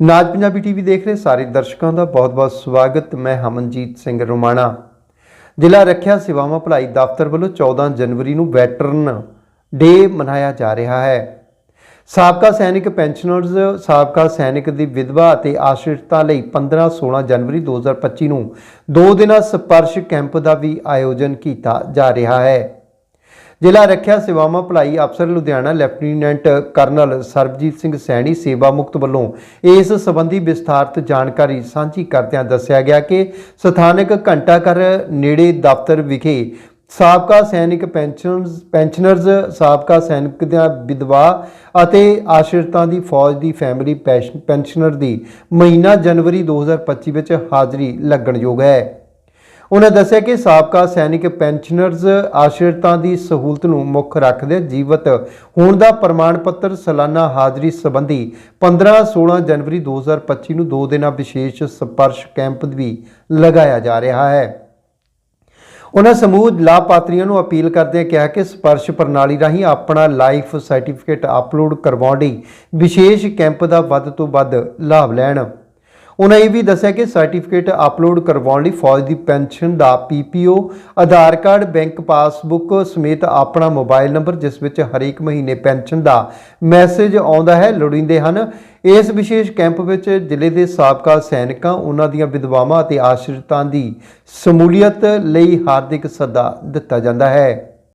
ਨਾਜ Punjabi TV ਦੇਖ ਰਹੇ ਸਾਰੇ ਦਰਸ਼ਕਾਂ ਦਾ ਬਹੁਤ-ਬਹੁਤ ਸਵਾਗਤ। ਮੈਂ ਹਮਨਜੀਤ ਸਿੰਘ ਰੋਮਾਣਾ। ਜ਼ਿਲ੍ਹਾ ਰੱਖਿਆ ਸੇਵਾਵਾਂ ਭਲਾਈ ਦਫ਼ਤਰ ਵੱਲੋਂ 14 ਜਨਵਰੀ ਨੂੰ ਵੈਟਰਨ ਡੇ ਮਨਾਇਆ ਜਾ ਰਿਹਾ ਹੈ। ਸਾਬਕਾ ਸੈਨਿਕ ਪੈਨਸ਼ਨਰਜ਼, ਸਾਬਕਾ ਸੈਨਿਕ ਦੀ ਵਿਧਵਾ ਅਤੇ ਆਸ਼ਰਿਤਾਂ ਲਈ 15-16 ਜਨਵਰੀ 2025 ਨੂੰ ਦੋ ਦਿਨਾਂ ਸਪਰਸ਼ ਕੈਂਪ ਦਾ ਵੀ ਆਯੋਜਨ ਕੀਤਾ ਜਾ ਰਿਹਾ ਹੈ। ਜ਼ਿਲ੍ਹਾ ਰੱਖਿਆ ਸੇਵਾਵਾਂ ਭਲਾਈ ਅਫਸਰ ਲੁਧਿਆਣਾ ਲੈਫਟੀਨੈਂਟ ਕਰਨਲ ਸਰਬਜੀਤ ਸਿੰਘ ਸੈਣੀ ਸੇਵਾ ਮੁਕਤ ਵੱਲੋਂ ਇਸ ਸੰਬੰਧੀ ਵਿਸਥਾਰਤ ਜਾਣਕਾਰੀ ਸਾਂਝੀ ਕਰਦਿਆਂ ਦੱਸਿਆ ਗਿਆ ਕਿ ਸਥਾਨਕ ਘੰਟਾਘਰ ਨੇੜੇ ਦਫ਼ਤਰ ਵਿਖੇ ਸਾਬਕਾ ਸੈਨਿਕ ਪੈਨਸ਼ਨਰਜ਼ ਪੈਨਸ਼ਨਰਜ਼ ਸਾਬਕਾ ਸੈਨਿਕ ਦੀਆਂ ਵਿਧਵਾ ਅਤੇ ਆਸ਼ਰਿਤਾਂ ਦੀ ਫੌਜ ਦੀ ਫੈਮਿਲੀ ਪੈਸ਼- ਪੈਨਸ਼ਨਰ ਦੀ ਮਹੀਨਾ ਜਨਵਰੀ 2025 ਵਿੱਚ ਹਾਜ਼ਰੀ ਲੱਗਣਯੋਗ ਹੈ। ਉਹਨਾਂ ਦੱਸਿਆ ਕਿ ਸਾਬਕਾ ਸੈਨਿਕ ਪੈਨਸ਼ਨਰਜ਼ ਆਸ਼ਰਿਤਾਂ ਦੀ ਸਹੂਲਤ ਨੂੰ ਮੁੱਖ ਰੱਖਦੇ ਜੀਵਤ ਹੋਣ ਦਾ ਪ੍ਰਮਾਣ ਪੱਤਰ ਸਾਲਾਨਾ ਹਾਜ਼ਰੀ ਸੰਬੰਧੀ 15-16 ਜਨਵਰੀ 2025 ਨੂੰ ਦੋ ਦਿਨਾਂ ਵਿਸ਼ੇਸ਼ ਸਪਰਸ਼ ਕੈਂਪ ਵੀ ਲਗਾਇਆ ਜਾ ਰਿਹਾ ਹੈ। ਉਹਨਾਂ ਸਮੂਹ ਲਾਭਪਾਤਰੀਆਂ ਨੂੰ ਅਪੀਲ ਕਰਦਿਆਂ ਕਿਹਾ ਕਿ ਸਪਰਸ਼ ਪ੍ਰਣਾਲੀ ਰਾਹੀਂ ਆਪਣਾ ਲਾਈਫ ਸਰਟੀਫਿਕੇਟ ਅਪਲੋਡ ਕਰਵਾਉਣ ਲਈ ਵਿਸ਼ੇਸ਼ ਕੈਂਪ ਦਾ ਵੱਧ ਤੋਂ ਵੱਧ ਲਾਭ ਲੈਣ। ਉਹਨਾਂ ਇਹ ਵੀ ਦੱਸਿਆ ਕਿ ਸਰਟੀਫਿਕੇਟ ਅਪਲੋਡ ਕਰਵਾਉਣ ਲਈ ਫੌਜ ਦੀ ਪੈਨਸ਼ਨ ਦਾ PPO, Aadhaar card, bank passbook ਸਮੇਤ ਆਪਣਾ ਮੋਬਾਈਲ ਨੰਬਰ, ਜਿਸ ਵਿੱਚ ਹਰੇਕ ਮਹੀਨੇ ਪੈਨਸ਼ਨ ਦਾ ਮੈਸੇਜ ਆਉਂਦਾ ਹੈ, ਲੋੜੀਂਦੇ ਹਨ। ਇਸ ਵਿਸ਼ੇਸ਼ ਕੈਂਪ ਵਿੱਚ ਜ਼ਿਲ੍ਹੇ ਦੇ ਸਾਬਕਾ ਸੈਨਿਕਾਂ ਉਹਨਾਂ ਦੀਆਂ ਵਿਧਵਾਵਾਂ ਅਤੇ ਆਸ਼ਰਿਤਾਂ ਦੀ ਸਮੂਲੀਅਤ ਲਈ ਹਾਰਦਿਕ ਸੱਦਾ ਦਿੱਤਾ ਜਾਂਦਾ ਹੈ।